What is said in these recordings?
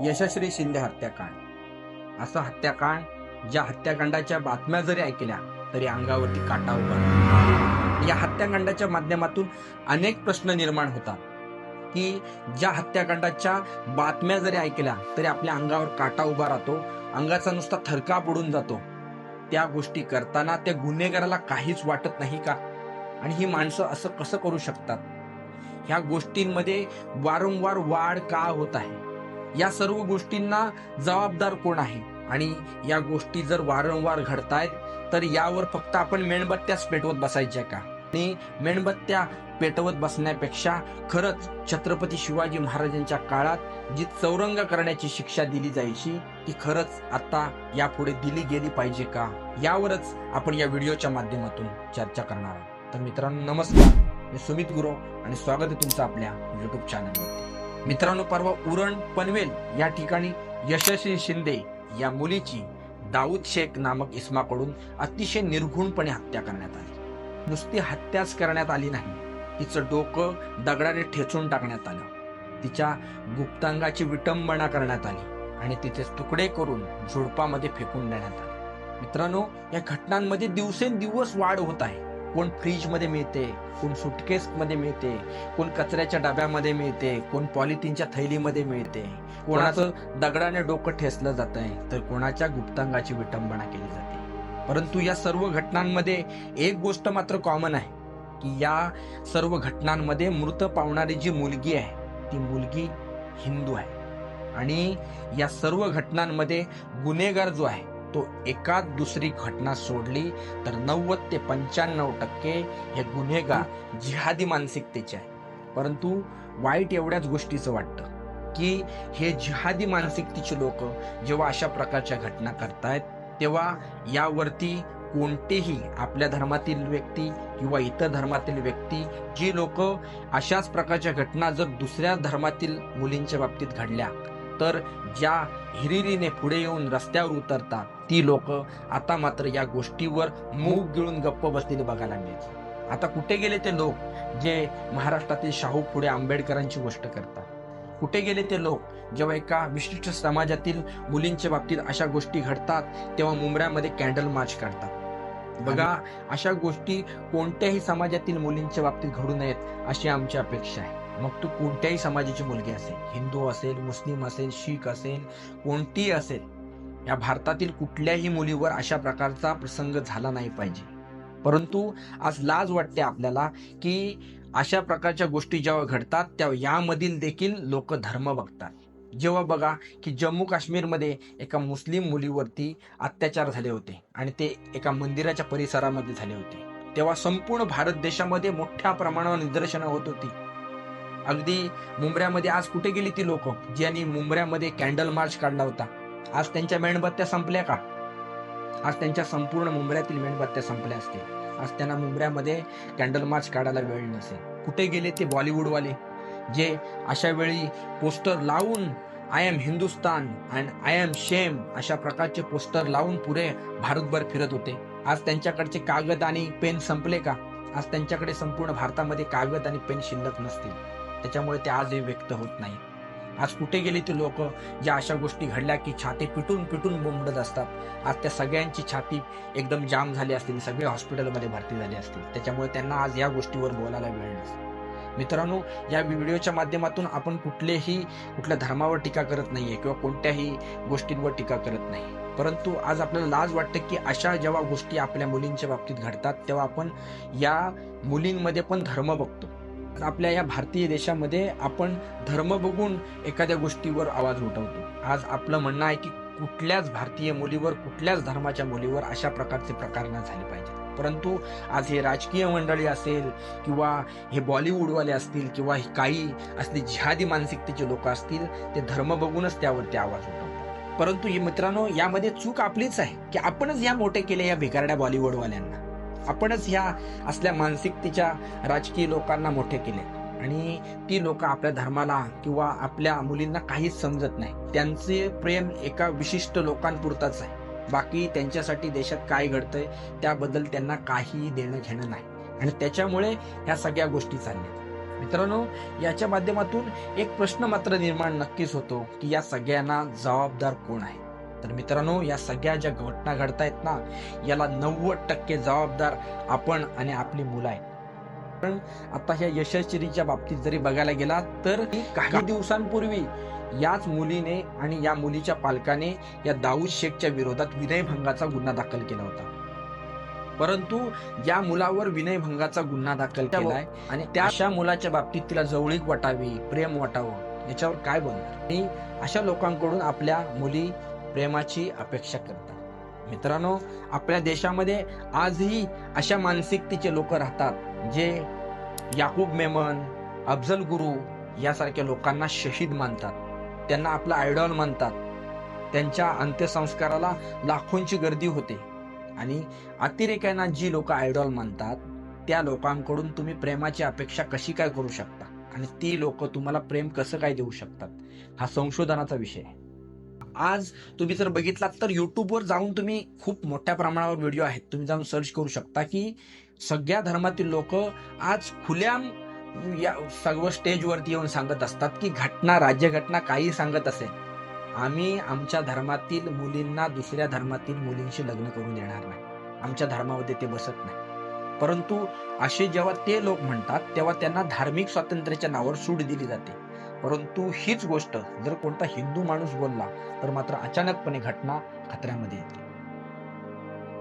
यशश्री शिंदे हत्याकांड. असं हत्याकांड ज्या हत्याकांडाच्या बातम्या जरी ऐकल्या तरी अंगावरती काटा उभा राहतो. या हत्याकांडाच्या माध्यमातून अनेक प्रश्न निर्माण होतात. की ज्या हत्याकांडाच्या बातम्या जरी ऐकल्या तरी आपल्या अंगावर काटा उभा राहतो अंगाचा नुसता थरका पडून जातो. त्या गोष्टी करताना त्या गुन्हेगाराला काहीच वाटत नाही का? आणि ही माणसं असं कसं करू शकतात? ह्या गोष्टींमध्ये वारंवार वाढ का होत आहे? या सर्व गोष्टींना जबाबदार कोण आहे? आणि या गोष्टी जर वारंवार घडतायत तर यावर फक्त आपण मेणबत्त्याच पेटवत बसायच्या का? आणि मेणबत्त्या पेटवत बसण्यापेक्षा खरंच छत्रपती शिवाजी महाराजांच्या काळात जी चौरंग करण्याची शिक्षा दिली जायची ती खरंच आता यापुढे दिली गेली पाहिजे का? यावरच आपण या व्हिडिओच्या माध्यमातून चर्चा करणार आहोत. तर मित्रांनो नमस्कार. मी सुमित गुरु आणि स्वागत आहे तुमचं आपल्या युट्यूब चॅनलवर मित्रांनो परवा उरण पनवेल या ठिकाणी यशस्वी शिंदे या मुलीची दाऊद शेख नामक इस्माकडून अतिशय निर्घुणपणे हत्या करण्यात आली. नुसती हत्याच करण्यात आली नाही. तिचं डोकं दगडाने ठेचून टाकण्यात आलं. तिच्या गुप्तांगाची विटंबना करण्यात आली आणि तिचे तुकडे करून झुडपामध्ये फेकून देण्यात आले. मित्रांनो या घटनांमध्ये दिवसेंदिवस वाढ होत आहे. कोण फ्रीजमध्ये मिळते कोण सुटकेसमध्ये मिळते कोण कचऱ्याच्या डब्यामध्ये मिळते कोण पॉलिथिनच्या थैलीमध्ये मिळते. कोणाचं दगडाने डोकं ठेसलं जात आहे तर कोणाच्या गुप्तांगाची विटंबना केली जाते. परंतु या सर्व घटनांमध्ये एक गोष्ट मात्र कॉमन आहे की या सर्व घटनांमध्ये मृत पावणारी जी मुलगी आहे ती मुलगी हिंदू आहे. आणि या सर्व घटनांमध्ये गुन्हेगार जो आहे तो एकाच दुसरी घटना सोडली तर नव्वद ते पंच्याण्णव टक्के हे गुन्हेगार जिहादी मानसिकतेचे आहे परंतु वाईट एवढ्याच गोष्टीचं वाटतं की हे जिहादी मानसिकतेचे लोक जेव्हा अशा प्रकारच्या घटना करतायत तेव्हा यावरती कोणतेही आपल्या धर्मातील व्यक्ती किंवा इतर धर्मातील व्यक्ती जी लोक अशाच प्रकारच्या घटना जर दुसऱ्या धर्मातील मुलींच्या बाबतीत घडल्या तर ज्या हिरिरीने पुढे येऊन रस्त्यावर उतरतात ती लोक आता मात्र या गोष्टीवर मूग गिळून गप्प बसलेले बघायला मिळते आता कुठे गेले ते लोक जे महाराष्ट्रातील शाहू पुढे आंबेडकरांची गोष्ट करतात? कुठे गेले ते लोक जेव्हा एका विशिष्ट समाजातील मुलींच्या बाबतीत अशा गोष्टी घडतात तेव्हा मुंबऱ्यामध्ये कॅन्डल मार्च काढतात? बघा अशा गोष्टी कोणत्याही समाजातील मुलींच्या बाबतीत घडू नयेत अशी आमची अपेक्षा आहे. मग तू कोणत्याही समाजाची मुलगी असेल हिंदू असेल मुस्लिम असेल शीख असेल कोणतीही असेल या भारतातील कुठल्याही मुलीवर अशा प्रकारचा प्रसंग झाला नाही पाहिजे. परंतु आज लाज वाटते आपल्याला की अशा प्रकारच्या गोष्टी जेव्हा घडतात तेव्हा यामधील देखील लोक धर्म बघतात. जेव्हा बघा की जम्मू काश्मीरमध्ये एका मुस्लिम मुलीवरती अत्याचार झाले होते आणि ते एका मंदिराच्या परिसरामध्ये झाले होते. तेव्हा संपूर्ण भारत देशामध्ये मोठ्या प्रमाणावर निदर्शनं होत होती. अगदी मुंबऱ्यामध्ये आज कुठे गेली ती लोक? ज्यांनी मुंबऱ्यामध्ये कॅन्डल मार्च काढला होता. आज त्यांच्या मेणबत्त्या संपल्या का? आज त्यांच्या संपूर्ण मुंबऱ्यातील मेणबत्त्या संपल्या असतील. आज त्यांना मुंबऱ्यामध्ये कॅन्डल मार्च काढायला वेळ नसेल. कुठे गेले ते बॉलिवूडवाले? जे अशा वेळी पोस्टर लावून I am Hindustan and I am shame अशा प्रकारचे पोस्टर लावून पुरे भारतभर फिरत होते. आज त्यांच्याकडचे कागद आणि पेन संपले का? आज त्यांच्याकडे संपूर्ण भारतामध्ये कागद आणि पेन शिल्लक नसतील. त्याच्यामुळे ते आजही व्यक्त होत नाही आज कुठे गेले ते लोक? ज्या अशा गोष्टी घडल्या की छाती पिटून पिटून बोंबडत असतात. आज त्या सगळ्यांची छाती एकदम जाम झाली असतील. सगळे हॉस्पिटलमध्ये भरती झाले असतील. त्याच्यामुळे त्यांना आज या गोष्टीवर बोलायला वेळ नसतो. मित्रांनो या व्हिडिओच्या माध्यमातून आपण कुठलेही कुठल्या धर्मावर टीका करत नाहीये किंवा कोणत्याही गोष्टींवर टीका करत नाही. परंतु आज आपल्याला लाज वाटतं की अशा जेव्हा गोष्टी आपल्या मुलींच्या बाबतीत घडतात तेव्हा आपण या मुलींमध्ये पण धर्म बघतो. आपल्या या भारतीय देशामध्ये आपण धर्म बघून एखाद्या गोष्टीवर आवाज उठवतो. आज आपलं म्हणणं आहे की कुठल्याच भारतीय मुलीवर कुठल्याच धर्माच्या मुलीवर अशा प्रकारचे प्रकार न झाले पाहिजे परंतु आज हे राजकीय मंडळी असेल किंवा हे बॉलिवूडवाले असतील किंवा हे काही असले जिहादी मानसिकतेचे लोक असतील ते धर्म बघूनच त्यावरती आवाज उठवतात. परंतु हे मित्रांनो यामध्ये चूक आपलीच आहे की आपणच या मोठे केले या भिकारड्या बॉलिवूडवाल्यांना. आपणच ह्या असल्या मानसिकतेच्या राजकीय लोकांना मोठे केले. आणि ती लोक आपल्या धर्माला किंवा आपल्या मुलींना काहीच समजत नाही. त्यांचे प्रेम एका विशिष्ट लोकांपुरताच आहे. बाकी त्यांच्यासाठी देशात काय घडतंय त्याबद्दल त्यांना काहीही देणं घेणं नाही. आणि त्याच्यामुळे ह्या सगळ्या गोष्टी चालल्या. मित्रांनो याच्या माध्यमातून एक प्रश्न मात्र निर्माण नक्कीच होतो की या सगळ्यांना जबाबदार कोण आहे? तर मित्रांनो या सगळ्या ज्या घटना घडतायत ना याला नव्वद टक्के जबाबदार आपण आणि आपली मुलं आहेत. पण आता ह्या यशस्वीच्या बाबतीत जरी बघायला गेला तर काही दिवसांपूर्वी याच मुलीने आणि या मुलीच्या पालकाने या दाऊद शेखच्या विरोधात विनयभंगाचा गुन्हा दाखल केला होता. परंतु या मुलावर विनयभंगाचा गुन्हा दाखल केलाय आणि त्या अशा मुलाच्या बाबतीत तिला जवळीक वाटावी प्रेम वाटावं याच्यावर काय बोलणार? आणि अशा लोकांकडून आपल्या मुली प्रेमाची अपेक्षा करतात. मित्रांनो आपल्या देशामध्ये आजही अशा मानसिकतेचे लोक राहतात जे याकूब मेमन अफजल गुरु यासारख्या लोकांना शहीद मानतात. त्यांना आपला आयडॉल मानतात. त्यांच्या अंत्यसंस्काराला लाखोंची गर्दी होते. आणि अतिरेक्यांना जी लोक आयडॉल मानतात त्या लोकांकडून तुम्ही प्रेमाची अपेक्षा कशी काय करू शकता? आणि ती लोक तुम्हाला प्रेम कसं काय देऊ शकतात? हा संशोधनाचा विषय आहे. आज तुम्ही जर बघितलात तर युट्यूबवर जाऊन तुम्ही खूप मोठ्या प्रमाणावर व्हिडिओ आहेत. तुम्ही जाऊन सर्च करू शकता की सगळ्या धर्मातील लोक आज खुल्याम या सर्व स्टेजवरती येऊन सांगत असतात की घटना राज्यघटना काही सांगत असेल आम्ही आमच्या धर्मातील मुलींना दुसऱ्या धर्मातील मुलींशी लग्न करून देणार नाही. आमच्या धर्मामध्ये ते बसत नाही. परंतु असे जेव्हा ते लोक म्हणतात तेव्हा त्यांना धार्मिक स्वातंत्र्याच्या नावावर सूट दिली जाते. परंतु हीच गोष्ट जर कोणता हिंदू माणूस बोलला तर मात्र अचानकपणे घटना खतऱ्यामध्ये येते.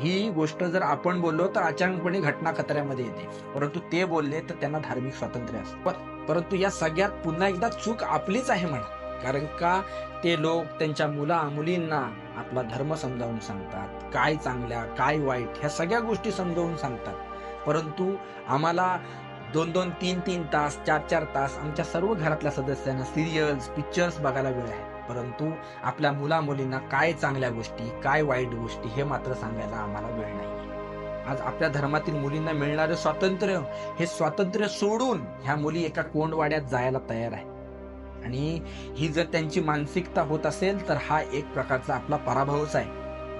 ही गोष्ट जर आपण बोललो तर अचानकपणे घटना खतऱ्यामध्ये येते. परंतु ते बोलले तर त्यांना धार्मिक स्वातंत्र्य असतं. परंतु या सगळ्यात पुन्हा एकदा चूक आपलीच आहे म्हणा. कारण का? ते लोक त्यांच्या मुला मुलींना आपला धर्म समजावून सांगतात. काय चांगल्या काय वाईट ह्या सगळ्या गोष्टी समजावून सांगतात. परंतु आम्हाला दोन दोन तीन तीन तास चार चार तास आमच्या सर्व घरातल्या सदस्यांना सिरियल्स पिक्चर्स बघायला वेळ आहे. परंतु आपल्या मुलामुलींना काय चांगल्या गोष्टी काय वाईट गोष्टी हे मात्र सांगायला आम्हाला वेळ नाही. आज आपल्या धर्मातील मुलींना मिळणारे स्वातंत्र्य हे स्वातंत्र्य सोडून ह्या मुली एका कोंडवाड्यात जायला तयार आहे आणि ही जर त्यांची मानसिकता होत असेल तर हा एक प्रकारचा आपला पराभवच आहे.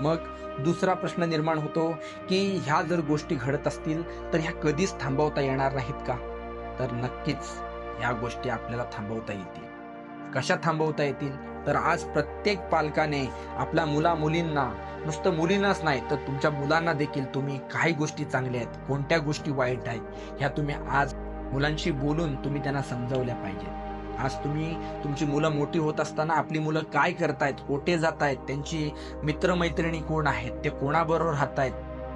मग दुसरा प्रश्न निर्माण होतो की ह्या जर गोष्टी घडत असतील तर ह्या कधीच थांबवता येणार नाहीत का? तर नक्कीच ह्या गोष्टी आपल्याला थांबवता येतील. कशा थांबवता येतील? तर आज प्रत्येक पालकाने आपल्या मुला मुलींना नुसतं मुलींनाच नाही तर तुमच्या मुलांना देखील तुम्ही काही गोष्टी चांगल्या आहेत कोणत्या गोष्टी वाईट आहेत ह्या तुम्ही आज मुलांशी बोलून तुम्ही त्यांना समजवल्या पाहिजेत. आज तुम्ही तुमची मुलं मोठी होत असताना आपली मुलं काय करतायत कोठे जात आहेत त्यांची मित्रमैत्रिणी कोण आहेत ते कोणाबरोबर राहत आहेत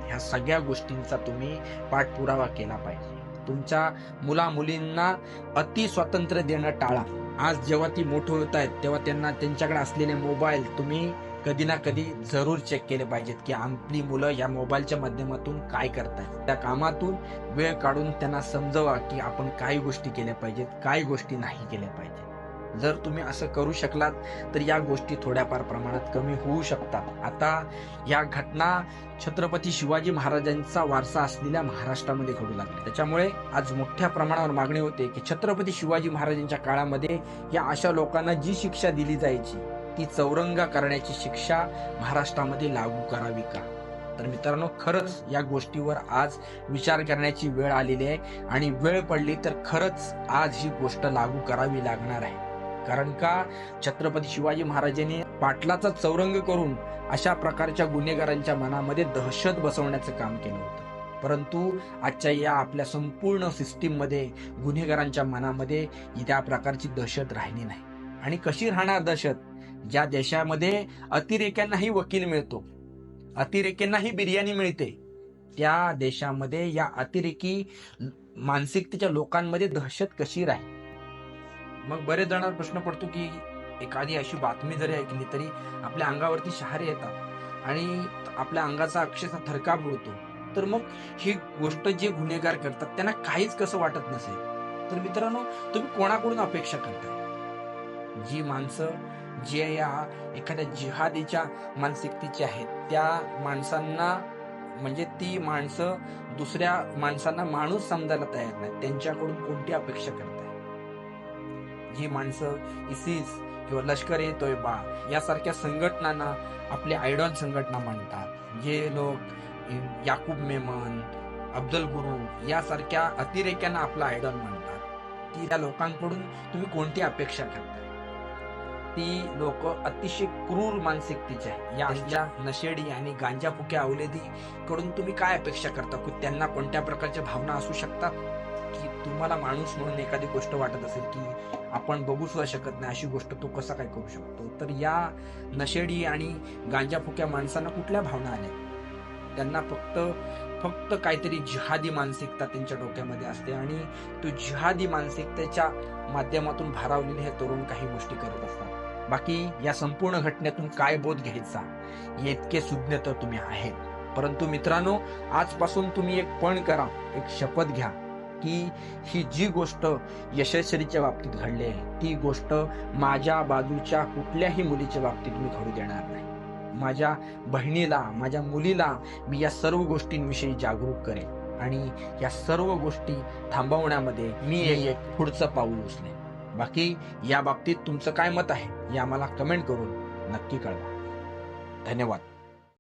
ह्या सगळ्या गोष्टींचा तुम्ही पाठपुरावा केला पाहिजे. तुमच्या मुला मुलींना अति स्वातंत्र्य देणं टाळा. आज जेव्हा ती मोठं होत आहेत तेव्हा त्यांना त्यांच्याकडे असलेले मोबाईल तुम्ही कधी ना कधी जरूर चेक केले पाहिजेत की आपली मुलं या मोबाईलच्या माध्यमातून काय करतात त्या कामातून वेळ काढून त्यांना समजवा की आपण काय गोष्टी केल्या पाहिजेत काय गोष्टी नाही केल्या पाहिजेत. जर तुम्ही असं करू शकलात तर या गोष्टी थोड्याफार प्रमाणात कमी होऊ शकतात. आता या घटना छत्रपती शिवाजी महाराजांचा वारसा असलेल्या महाराष्ट्रामध्ये घडू लागल्या. त्याच्यामुळे आज मोठ्या प्रमाणावर मागणी होते की छत्रपती शिवाजी महाराजांच्या काळामध्ये या अशा लोकांना जी शिक्षा दिली जायची ती चौरंगा करण्याची शिक्षा महाराष्ट्रामध्ये लागू करावी का? तर मित्रांनो खरंच या गोष्टीवर आज विचार करण्याची वेळ आलेली आहे आणि वेळ पडली तर खरंच आज ही गोष्ट लागू करावी लागणार आहे. कारण का? छत्रपती शिवाजी महाराजांनी पाटलाचा चौरंग करून अशा प्रकारच्या गुन्हेगारांच्या मनामध्ये दहशत बसवण्याचं काम केलं होतं. परंतु आजच्या या आपल्या संपूर्ण सिस्टीममध्ये गुन्हेगारांच्या मनामध्ये त्या प्रकारची दहशत राहिली नाही. आणि कशी राहणार दहशत? ज्या देशामध्ये अतिरेक्यांनाही वकील मिळतो अतिरेक्यांनाही बिर्याणी मिळते त्या देशामध्ये या अतिरेकी मानसिकतेच्या लोकांमध्ये दहशत कशी राहील? मग बरेच जणांना प्रश्न पडतो की एखादी अशी बातमी जरी ऐकली तरी आपल्या अंगावरती शहारे येतात आणि आपल्या अंगाचा अक्षरशः थरकाप उडतो तर मग ही गोष्ट जे गुन्हेगार करतात त्यांना काहीच कसं वाटत नसेल? तर मित्रांनो तुम्ही कोणाकडून अपेक्षा करताय जी माणसं जे या एखाद्या जिहादीच्या मानसिकतेची आहेत त्या माणसांना म्हणजे ती माणसं दुसऱ्या माणसांना माणूस समजायला तयार नाही त्यांच्याकडून कोणती अपेक्षा करत आहे जी माणसं इसिस किंवा लष्कर ए तोयबा यासारख्या संघटनांना आपले आयडॉल संघटना मानतात जे लोक याकूब मेमन अब्दुल गुरु यासारख्या अतिरेक्यांना आपला आयडॉल मानतात ती त्या लोकांकडून तुम्ही कोणती अपेक्षा करता ती लोक अतिशय क्रूर मानसिकतेचे आहे. या अशा नशेडी आणि गांजा फुक्या अवलेदी कडून तुम्ही काय अपेक्षा करता? की त्यांना कोणत्या प्रकारच्या भावना असू शकतात? की तुम्हाला माणूस म्हणून एखादी गोष्ट वाटत असेल की आपण बघू सुद्धा शकत नाही अशी गोष्ट तो कसा काय करू शकतो? तर या नशेडी आणि गांजा फुक्या माणसांना कुठल्या भावना आल्या? त्यांना फक्त फक्त काहीतरी जिहादी मानसिकता त्यांच्या डोक्यामध्ये असते आणि तो जिहादी मानसिकतेच्या माध्यमातून भारावलेले हे तरुण काही गोष्टी करत असतात. बाकी या संपूर्ण घटनेतून काय बोध घ्यायचा इतके सुज्ञ तर तुम्ही आहेत. परंतु मित्रांनो आजपासून तुम्ही एक पण करा एक शपथ घ्या की ही जी गोष्ट यशस्वीच्या बाबतीत घडली आहे ती गोष्ट माझ्या बाजूच्या कुठल्याही मुलीच्या बाबतीत मी घडू देणार नाही. माझ्या बहिणीला माझ्या मुलीला मी या सर्व गोष्टींविषयी जागरूक करेन. आणि या सर्व गोष्टी थांबवण्यामध्ये मी एक पुढचं पाऊल उचलेन. बाकी या बाबतीत तुमचं काय मत आहे हे आम्हाला कमेंट करून नक्की कळवा. धन्यवाद.